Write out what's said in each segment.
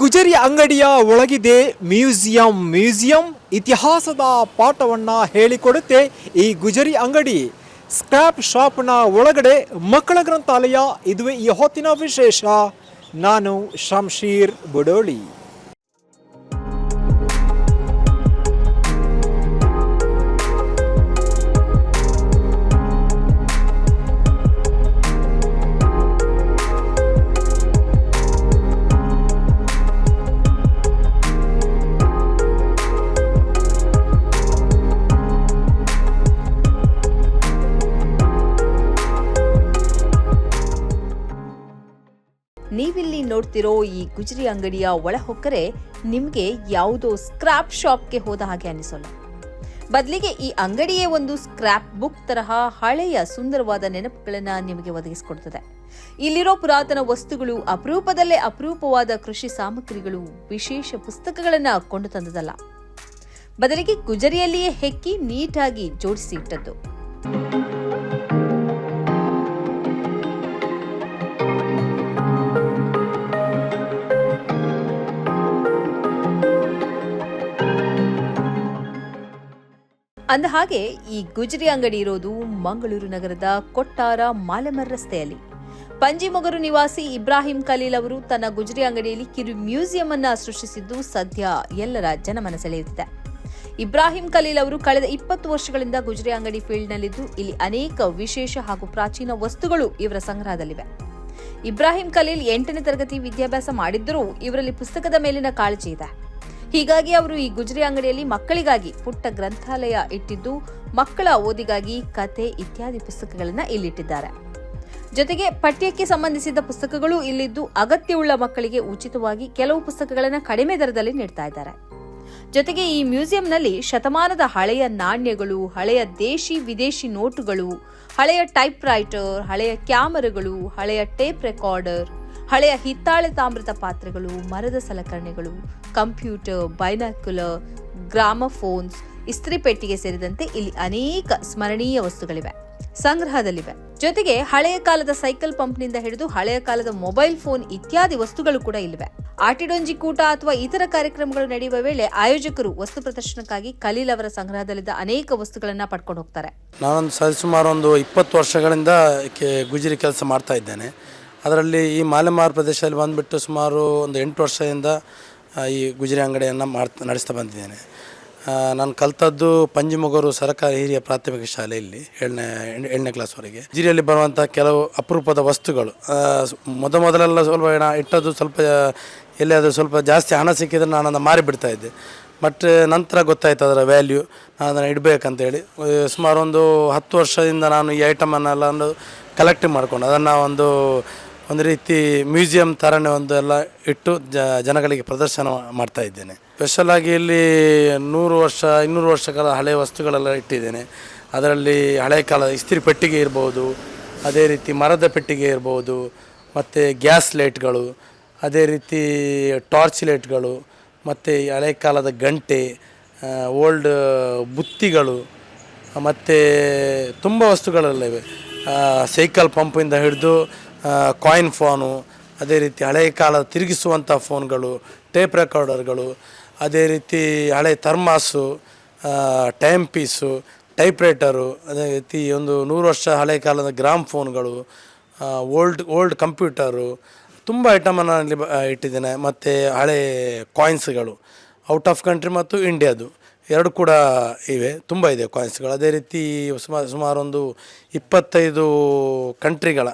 ಗುಜರಿ ಅಂಗಡಿಯ ಒಳಗಿದೆ museum. Museum ಇತಿಹಾಸದ ಪಾಠವನ್ನ ಹೇಳಿಕೊಡುತ್ತೆ ಈ ಗುಜರಿ ಅಂಗಡಿ. ಸ್ಕ್ರಾಪ್ ಶಾಪ್ನ ಒಳಗಡೆ ಮಕ್ಕಳ ಗ್ರಂಥಾಲಯ, ಇದುವೇ ಈ ಹೊತ್ತಿನ ವಿಶೇಷ. ನಾನು ಶಂಶೀರ್ ಬುಡೋಳಿ. ನೋಡ್ತಿರೋ ಈ ಗುಜರಿ ಅಂಗಡಿಯ ಒಳ ಹೊಕ್ಕರೆ ನಿಮಗೆ ಯಾವುದೋ ಸ್ಕ್ರಾಪ್ ಶಾಪ್ಗೆ ಹೋದ ಹಾಗೆ ಅನಿಸೋಲ್ಲ ಬದಲಿಗೆ ಈ ಅಂಗಡಿಯೇ ಒಂದು ಸ್ಕ್ರಾಪ್ ಬುಕ್ ತರಹ ಹಳೆಯ ಸುಂದರವಾದ ನೆನಪುಗಳನ್ನ ನಿಮಗೆ ಒದಗಿಸಿಕೊಡ್ತದೆ. ಇಲ್ಲಿರೋ ಪುರಾತನ ವಸ್ತುಗಳು ಅಪರೂಪದಲ್ಲೇ ಅಪರೂಪವಾದ ಕೃಷಿ ಸಾಮಗ್ರಿಗಳು ವಿಶೇಷ ಪುಸ್ತಕಗಳನ್ನು ಕೊಂಡು ತಂದದಲ್ಲ ಬದಲಿಗೆ ಗುಜರಿಯಲ್ಲಿಯೇ ಹೆಕ್ಕಿ ನೀಟಾಗಿ ಜೋಡಿಸಿ ಇಟ್ಟದ್ದು. ಅಂದ ಹಾಗೆ ಈ ಗುಜರಿ ಅಂಗಡಿ ಇರೋದು ಮಂಗಳೂರು ನಗರದ ಕೊಟ್ಟಾರ ಮಾಲೆಮರ್ ರಸ್ತೆಯಲ್ಲಿ. ಪಂಜಿಮೊಗರು ನಿವಾಸಿ ಇಬ್ರಾಹಿಂ ಖಲೀಲ್ ಅವರು ತನ್ನ ಗುಜರಿ ಅಂಗಡಿಯಲ್ಲಿ ಕಿರು ಮ್ಯೂಸಿಯಂ ಅನ್ನ ಸೃಷ್ಟಿಸಿದ್ದು ಸದ್ಯ ಎಲ್ಲರ ಜನಮನ ಸೆಳೆಯುತ್ತಿದೆ ಇಬ್ರಾಹಿಂ ಖಲೀಲ್ ಅವರು ಕಳೆದ ಇಪ್ಪತ್ತು ವರ್ಷಗಳಿಂದ ಗುಜರಿ ಅಂಗಡಿ ಫೀಲ್ಡ್ನಲ್ಲಿದ್ದು, ಇಲ್ಲಿ ಅನೇಕ ವಿಶೇಷ ಹಾಗೂ ಪ್ರಾಚೀನ ವಸ್ತುಗಳು ಇವರ ಸಂಗ್ರಹದಲ್ಲಿವೆ. ಇಬ್ರಾಹಿಂ ಖಲೀಲ್ ಎಂಟನೇ ತರಗತಿ ವಿದ್ಯಾಭ್ಯಾಸ ಮಾಡಿದ್ದರೂ ಇವರಲ್ಲಿ ಪುಸ್ತಕದ ಮೇಲಿನ ಕಾಳಜಿ ಇದೆ. ಹೀಗಾಗಿ ಅವರು ಈ ಗುಜರಿ ಅಂಗಡಿಯಲ್ಲಿ ಮಕ್ಕಳಿಗಾಗಿ ಪುಟ್ಟ ಗ್ರಂಥಾಲಯ ಇಟ್ಟಿದ್ದು, ಮಕ್ಕಳ ಓದಿಗಾಗಿ ಕತೆ ಇತ್ಯಾದಿ ಪುಸ್ತಕಗಳನ್ನ ಇಲ್ಲಿಟ್ಟಿದ್ದಾರೆ. ಜೊತೆಗೆ ಪಠ್ಯಕ್ಕೆ ಸಂಬಂಧಿಸಿದ ಪುಸ್ತಕಗಳು ಇಲ್ಲಿದ್ದು ಅಗತ್ಯವುಳ್ಳ ಮಕ್ಕಳಿಗೆ ಉಚಿತವಾಗಿ ಕೆಲವು ಪುಸ್ತಕಗಳನ್ನು ಕಡಿಮೆ ದರದಲ್ಲಿ ನೀಡ್ತಾ ಇದ್ದಾರೆ. ಜೊತೆಗೆ ಈ ಮ್ಯೂಸಿಯಂನಲ್ಲಿ ಶತಮಾನದ ಹಳೆಯ ನಾಣ್ಯಗಳು, ಹಳೆಯ ದೇಶಿ ವಿದೇಶಿ ನೋಟುಗಳು, ಹಳೆಯ ಟೈಪ್ ರೈಟರ್ ಹಳೆಯ ಕ್ಯಾಮರಾಗಳು, ಹಳೆಯ ಟೇಪ್ ರೆಕಾರ್ಡರ್ ಹಳೆಯ ಹಿತ್ತಾಳೆ ತಾಮ್ರದ ಪಾತ್ರೆಗಳು, ಮರದ ಸಲಕರಣೆಗಳು, ಕಂಪ್ಯೂಟರ್, ಬೈನಾಕ್ಯುಲರ್, ಗ್ರಾಮಫೋನ್ಸ್, ಇಸ್ತ್ರಿ ಪೆಟ್ಟಿಗೆ ಸೇರಿದಂತೆ ಇಲ್ಲಿ ಅನೇಕ ಸ್ಮರಣೀಯ ವಸ್ತುಗಳಿವೆ, ಸಂಗ್ರಹದಲ್ಲಿವೆ. ಜೊತೆಗೆ ಹಳೆಯ ಕಾಲದ ಸೈಕಲ್ ಪಂಪ್ನಿಂದ ಹಿಡಿದು ಹಳೆಯ ಕಾಲದ ಮೊಬೈಲ್ ಫೋನ್ ಇತ್ಯಾದಿ ವಸ್ತುಗಳು ಕೂಡ ಇಲ್ಲಿವೆ. ಆಟಿಡೊಂಜಿ ಕೂಟ ಅಥವಾ ಇತರ ಕಾರ್ಯಕ್ರಮಗಳು ನಡೆಯುವ ವೇಳೆ ಆಯೋಜಕರು ವಸ್ತು ಪ್ರದರ್ಶನಕ್ಕಾಗಿ ಖಲೀಲ್ ಅವರ ಸಂಗ್ರಹದಲ್ಲಿದ್ದ ಅನೇಕ ವಸ್ತುಗಳನ್ನ ಪಡ್ಕೊಂಡು ಹೋಗ್ತಾರೆ. ನಾನೊಂದು ಸರಿಸುಮಾರು ಒಂದು ಇಪ್ಪತ್ತು ವರ್ಷಗಳಿಂದ ಗುಜರಿ ಕೆಲಸ ಮಾಡ್ತಾ ಇದ್ದೇನೆ. ಅದರಲ್ಲಿ ಈ ಮಾಲೆಮಾರ್ ಪ್ರದೇಶದಲ್ಲಿ ಬಂದುಬಿಟ್ಟು ಸುಮಾರು ಒಂದು ಎಂಟು ವರ್ಷದಿಂದ ಈ ಗುಜರಿ ಅಂಗಡಿಯನ್ನು ಮಾಡ್ತಾ, ನಡೆಸ್ತಾ ಬಂದಿದ್ದೇನೆ. ನಾನು ಕಲ್ತದ್ದು ಪಂಜಿಮೊಗರು ಸರ್ಕಾರಿ ಹಿರಿಯ ಪ್ರಾಥಮಿಕ ಶಾಲೆಯಲ್ಲಿ ಏಳನೇ ಏಳನೇ ಕ್ಲಾಸ್ವರೆಗೆ ಗುಜರಿಯಲ್ಲಿ ಬರುವಂಥ ಕೆಲವು ಅಪರೂಪದ ವಸ್ತುಗಳು ಮೊದ ಮೊದಲೆಲ್ಲ ಸ್ವಲ್ಪ ಏನ ಇಟ್ಟದ್ದು ಸ್ವಲ್ಪ, ಎಲ್ಲಿಯಾದರೂ ಸ್ವಲ್ಪ ಜಾಸ್ತಿ ಹಣ ಸಿಕ್ಕಿದ್ರೆ ನಾನು ಅದನ್ನು ಮಾರಿಬಿಡ್ತಾ ಇದ್ದೆ. ಬಟ್ ನಂತರ ಗೊತ್ತಾಯ್ತು ಅದರ ವ್ಯಾಲ್ಯೂ ನಾನು ಅದನ್ನು ಇಡಬೇಕಂತೇಳಿ ಸುಮಾರು ಒಂದು ಹತ್ತು ವರ್ಷದಿಂದ ನಾನು ಈ ಐಟಮನ್ನೆಲ್ಲ ಕಲೆಕ್ಟ್ ಮಾಡಿಕೊಂಡು, ಅದನ್ನು ಒಂದು ಒಂದು ರೀತಿ ಮ್ಯೂಸಿಯಂ ಥರನೇ ಒಂದು ಎಲ್ಲ ಇಟ್ಟು ಜನಗಳಿಗೆ ಪ್ರದರ್ಶನ ಮಾಡ್ತಾ ಇದ್ದೇನೆ. ಸ್ಪೆಷಲಾಗಿ ಇಲ್ಲಿ ನೂರು ವರ್ಷ, ಇನ್ನೂರು ವರ್ಷಗಳ ಹಳೆಯ ವಸ್ತುಗಳೆಲ್ಲ ಇಟ್ಟಿದ್ದೇನೆ. ಅದರಲ್ಲಿ ಹಳೆಯ ಕಾಲದ ಇಸ್ತ್ರಿ ಪೆಟ್ಟಿಗೆ ಇರ್ಬೋದು, ಅದೇ ರೀತಿ ಮರದ ಪೆಟ್ಟಿಗೆ ಇರ್ಬೋದು, ಮತ್ತು ಗ್ಯಾಸ್ ಲೈಟ್ಗಳು, ಅದೇ ರೀತಿ ಟಾರ್ಚ್ ಲೈಟ್ಗಳು, ಮತ್ತು ಹಳೆ ಕಾಲದ ಗಂಟೆ ಓಲ್ಡ್ ಬುತ್ತಿಗಳು, ಮತ್ತು ತುಂಬ ವಸ್ತುಗಳೆಲ್ಲ ಇವೆ. ಸೈಕಲ್ ಪಂಪಿಂದ ಹಿಡಿದು ಕಾಯಿನ್ ಫೋನು ಅದೇ ರೀತಿ ಹಳೆಯ ಕಾಲದ ತಿರುಗಿಸುವಂಥ ಫೋನ್ಗಳು ಟೇಪ್ ರೆಕಾರ್ಡರ್ಗಳು ಅದೇ ರೀತಿ ಹಳೆ thermos time piece typewriter ಅದೇ ರೀತಿ ಒಂದು ನೂರು ವರ್ಷ ಹಳೆ ಕಾಲದ ಗ್ರಾಮ್ ಫೋನ್ಗಳು ಓಲ್ಡ್ ಓಲ್ಡ್ ಕಂಪ್ಯೂಟರು ತುಂಬ ಐಟಮನ್ನು ಅಲ್ಲಿ ಬ- ಇಟ್ಟಿದ್ದೇನೆ. ಮತ್ತು ಹಳೆ ಕಾಯಿನ್ಸ್ಗಳು ಔಟ್ ಆಫ್ ಕಂಟ್ರಿ ಮತ್ತು ಇಂಡಿಯಾದು, ಎರಡು ಕೂಡ ಇವೆ, ತುಂಬ ಇದೆ ಕಾಯಿನ್ಸ್ಗಳು ಅದೇ ರೀತಿ ಸುಮಾರು, ಸುಮಾರೊಂದು ಇಪ್ಪತ್ತೈದು ಕಂಟ್ರಿಗಳ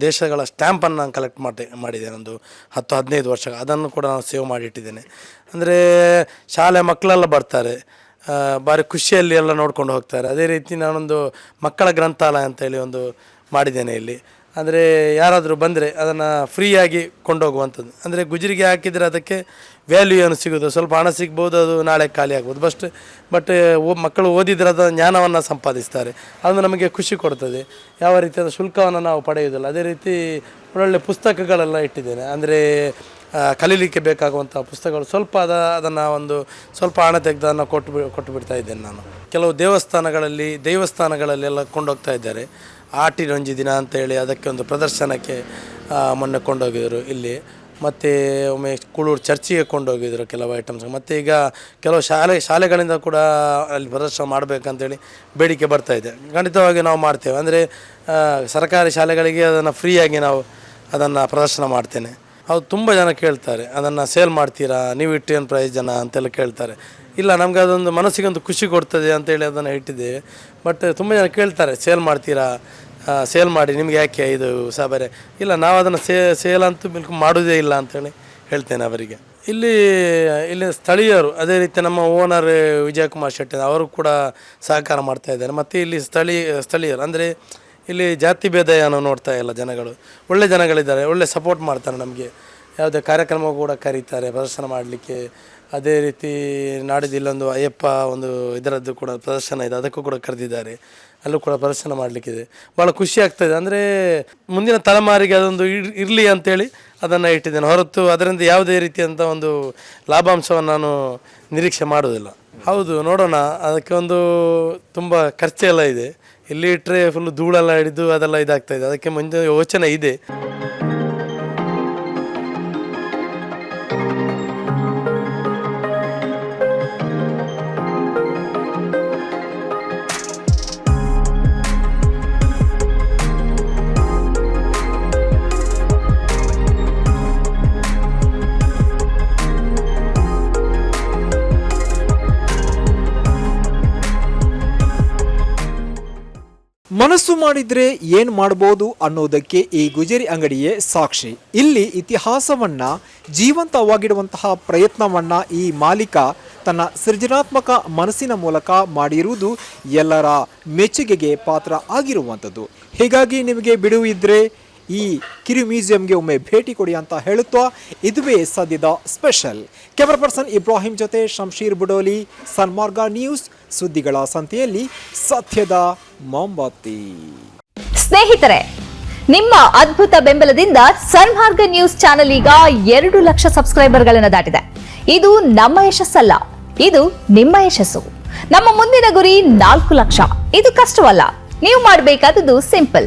ದೇಶಗಳ ಸ್ಟ್ಯಾಂಪನ್ನು ನಾನು ಕಲೆಕ್ಟ್ ಮಾಡಿ ಮಾಡಿದೆ ಒಂದು ಹತ್ತು, ಹದಿನೈದು ವರ್ಷ. ಅದನ್ನು ಕೂಡ ನಾನು ಸೇವ್ ಮಾಡಿ ಇಟ್ಟಿದ್ದೇನೆ ಅಂದರೆ ಶಾಲೆ ಮಕ್ಕಳೆಲ್ಲ ಬರ್ತಾರೆ. ಭಾರಿ ಖುಷಿಯಲ್ಲಿ ಎಲ್ಲ ನೋಡ್ಕೊಂಡು ಹೋಗ್ತಾರೆ. ಅದೇ ರೀತಿ ನಾನೊಂದು ಮಕ್ಕಳ ಗ್ರಂಥಾಲಯ ಅಂತೇಳಿ ಒಂದು ಮಾಡಿದ್ದೇನೆ ಇಲ್ಲಿ. ಅಂದರೆ ಯಾರಾದರೂ ಬಂದರೆ ಅದನ್ನು ಫ್ರೀಯಾಗಿ ಕೊಂಡೋಗುವಂಥದ್ದು. ಅಂದರೆ ಗುಜರಿಗೆ ಹಾಕಿದರೆ ಅದಕ್ಕೆ ವ್ಯಾಲ್ಯೂ ಏನು ಸಿಗೋದು? ಸ್ವಲ್ಪ ಹಣ ಸಿಗ್ಬೋದು, ಅದು ನಾಳೆ ಖಾಲಿ ಆಗ್ಬೋದು. ಬಸ್ಟ್ ಬಟ್ ಮಕ್ಕಳು ಓದಿದ್ರೆ ಅದರ ಜ್ಞಾನವನ್ನು ಸಂಪಾದಿಸ್ತಾರೆ. ಅದು ನಮಗೆ ಖುಷಿ ಕೊಡ್ತದೆ. ಯಾವ ರೀತಿಯಾದ ಶುಲ್ಕವನ್ನು ನಾವು ಪಡೆಯೋದಿಲ್ಲ ಅದೇ ರೀತಿ ಒಳ್ಳೊಳ್ಳೆ ಪುಸ್ತಕಗಳೆಲ್ಲ ಇಟ್ಟಿದ್ದೇನೆ. ಅಂದರೆ ಕಲೀಲಿಕ್ಕೆ ಬೇಕಾಗುವಂಥ ಪುಸ್ತಕಗಳು ಸ್ವಲ್ಪ ಅದ, ಅದನ್ನು ಒಂದು ಸ್ವಲ್ಪ ಹಣ ತೆಗೆದು ಅದನ್ನು ಕೊಟ್ಟು ಕೊಟ್ಟು ಬಿಡ್ತಾ ಇದ್ದೇನೆ ನಾನು. ಕೆಲವು ದೇವಸ್ಥಾನಗಳಲ್ಲಿ, ದೇವಸ್ಥಾನಗಳಲ್ಲೆಲ್ಲ ಕೊಂಡೋಗ್ತಾ ಇದ್ದಾರೆ. ಆಟಿನೊಂಜಿ ದಿನ ಅಂತೇಳಿ ಅದಕ್ಕೆ ಒಂದು ಪ್ರದರ್ಶನಕ್ಕೆ ಮೊನ್ನೆ ಕೊಂಡೋಗಿದ್ರು ಇಲ್ಲಿ. ಮತ್ತು ಒಮ್ಮೆ ಕುಳೂರು ಚರ್ಚಿಗೆ ಕೊಂಡೋಗಿದ್ರು ಕೆಲವು ಐಟಮ್ಸ್ ಮತ್ತು ಈಗ ಕೆಲವು ಶಾಲೆ, ಶಾಲೆಗಳಿಂದ ಕೂಡ ಅಲ್ಲಿ ಪ್ರದರ್ಶನ ಮಾಡಬೇಕಂತೇಳಿ ಬೇಡಿಕೆ ಬರ್ತಾ ಇದೆ. ಖಂಡಿತವಾಗಿ ನಾವು ಮಾಡ್ತೇವೆ. ಅಂದರೆ ಸರ್ಕಾರಿ ಶಾಲೆಗಳಿಗೆ ಅದನ್ನು ಫ್ರೀಯಾಗಿ ನಾವು ಅದನ್ನು ಪ್ರದರ್ಶನ ಮಾಡ್ತೇನೆ. ಅದು ತುಂಬ ಜನ ಕೇಳ್ತಾರೆ, ಅದನ್ನು ಸೇಲ್ ಮಾಡ್ತೀರಾ, ನೀವು ಇಟ್ಟೇನು ಪ್ರೈಸ್ ಜನ ಅಂತೆಲ್ಲ ಕೇಳ್ತಾರೆ. ಇಲ್ಲ, ನಮಗೆ ಅದೊಂದು ಮನಸ್ಸಿಗೆ ಒಂದು ಖುಷಿ ಕೊಡ್ತದೆ ಅಂತೇಳಿ ಅದನ್ನು ಇಟ್ಟಿದ್ದೇವೆ ಬಟ್ ತುಂಬ ಜನ ಕೇಳ್ತಾರೆ, ಸೇಲ್ ಮಾಡ್ತೀರಾ? ಸೇಲ್ ಮಾಡಿ, ನಿಮ್ಗೆ ಯಾಕೆ ಇದು ಸಾಬಾರೆ? ಇಲ್ಲ, ನಾವು ಅದನ್ನು ಸೇ, ಸೇಲ್ ಅಂತೂ ಬಿಲ್ಕುಲ್ ಮಾಡೋದೇ ಇಲ್ಲ ಅಂತೇಳಿ ಹೇಳ್ತೇನೆ ಅವರಿಗೆ. ಇಲ್ಲಿ ಇಲ್ಲಿ ಸ್ಥಳೀಯರು, ಅದೇ ರೀತಿ ನಮ್ಮ ಓನರ್ ವಿಜಯಕುಮಾರ್ ಶೆಟ್ಟಿ ಅವರು ಕೂಡ ಸಹಕಾರ ಮಾಡ್ತಾ ಇದ್ದಾರೆ. ಮತ್ತು ಇಲ್ಲಿ ಸ್ಥಳೀಯ ಸ್ಥಳೀಯರು, ಅಂದರೆ ಇಲ್ಲಿ ಜಾತಿ ಭೇದ ಏನೋ ನೋಡ್ತಾ ಇಲ್ಲ ಜನಗಳು. ಒಳ್ಳೆ ಜನಗಳಿದ್ದಾರೆ, ಒಳ್ಳೆ ಸಪೋರ್ಟ್ ಮಾಡ್ತಾರೆ ನಮಗೆ. ಯಾವುದೇ ಕಾರ್ಯಕ್ರಮ ಕೂಡ ಕರೀತಾರೆ, ಪ್ರದರ್ಶನ ಮಾಡಲಿಕ್ಕೆ. ಅದೇ ರೀತಿ ನಾಡಿದ್ದು ಇಲ್ಲೊಂದು ಅಯ್ಯಪ್ಪ ಒಂದು ಇದರದ್ದು ಕೂಡ ಪ್ರದರ್ಶನ ಇದೆ, ಅದಕ್ಕೂ ಕೂಡ ಕರೆದಿದ್ದಾರೆ. ಅಲ್ಲೂ ಕೂಡ ಪ್ರದರ್ಶನ ಮಾಡಲಿಕ್ಕಿದೆ. ಭಾಳ ಖುಷಿ ಆಗ್ತದೆ ಅಂದರೆ ಮುಂದಿನ ತಲೆಮಾರಿಗೆ ಅದೊಂದು ಇರ್- ಇರಲಿ ಅಂತೇಳಿ ಅದನ್ನು ಇಟ್ಟಿದ್ದೇನೆ. ಹೊರತು ಅದರಿಂದ ಯಾವುದೇ ರೀತಿಯಂಥ ಒಂದು ಲಾಭಾಂಶವನ್ನು ನಾನು ನಿರೀಕ್ಷೆ ಮಾಡೋದಿಲ್ಲ ಹೌದು, ನೋಡೋಣ. ಅದಕ್ಕೆ ಒಂದು ತುಂಬ ಖರ್ಚೆಲ್ಲ ಇದೆ. ಇಲ್ಲಿ ಇಟ್ಟರೆ ಫುಲ್ ಧೂಳೆಲ್ಲ ಹಿಡಿದು ಅದೆಲ್ಲ ಇದಾಗ್ತಾಯಿದೆ ಅದಕ್ಕೆ ಮುಂದೆ ಯೋಚನೆ ಇದೆ. ಮನಸ್ಸು ಮಾಡಿದ್ರೆ ಏನ್ ಮಾಡಬಹುದು ಅನ್ನೋದಕ್ಕೆ ಈ ಗುಜರಿ ಅಂಗಡಿಯೇ ಸಾಕ್ಷಿ. ಇಲ್ಲಿ ಇತಿಹಾಸವನ್ನ, ಜೀವಂತವಾಗಿಡುವಂತಹ ಪ್ರಯತ್ನವನ್ನ ಈ ಮಾಲೀಕ ತನ್ನ ಸೃಜನಾತ್ಮಕ ಮನಸ್ಸಿನ ಮೂಲಕ ಮಾಡಿರುವುದು ಎಲ್ಲರ ಮೆಚ್ಚುಗೆಗೆ ಪಾತ್ರ ಆಗಿರುವಂಥದ್ದು. ಹೀಗಾಗಿ ನಿಮಗೆ ಬಿಡುವು ಇದ್ರೆ ಈ ಕಿರು ಮ್ಯೂಸಿಯಂಗೆ ಒಮ್ಮೆ ಭೇಟಿ ಕೊಡಿ ಅಂತ ಹೇಳುತ್ತಾ ಇದುವೇ ಸದ್ಯದ ಸ್ಪೆಷಲ್. ಕ್ಯಾಮರಾ ಪರ್ಸನ್ ಇಬ್ರಾಹಿಂ ಜೊತೆ ಶಂಶೀರ್ ಬುಡೋಲಿ, ಸನ್ಮಾರ್ಗ ನ್ಯೂಸ್ ಸುದ್ದಿಗಳ ಸಂತೆಯಲ್ಲಿ ಸತ್ಯದ ಮೊಂಬತ್ತಿ ಸ್ನೇಹಿತರೆ, ನಿಮ್ಮ ಅದ್ಭುತ ಬೆಂಬಲದಿಂದ ಸನ್ಮಾರ್ಗ ನ್ಯೂಸ್ ಚಾನೆಲ್ ಈಗ ಎರಡು ಲಕ್ಷ ಸಬ್ಸ್ಕ್ರೈಬರ್ಗಳನ್ನು ದಾಟಿದೆ. ಇದು ನಮ್ಮ ಯಶಸ್ಸಲ್ಲ, ಇದು ನಿಮ್ಮ ಯಶಸ್ಸು. ನಮ್ಮ ಮುಂದಿನ ಗುರಿ ನಾಲ್ಕು ಲಕ್ಷ. ಇದು ಕಷ್ಟವಲ್ಲ, ನೀವು ಮಾಡಬೇಕಾದದ್ದು ಸಿಂಪಲ್.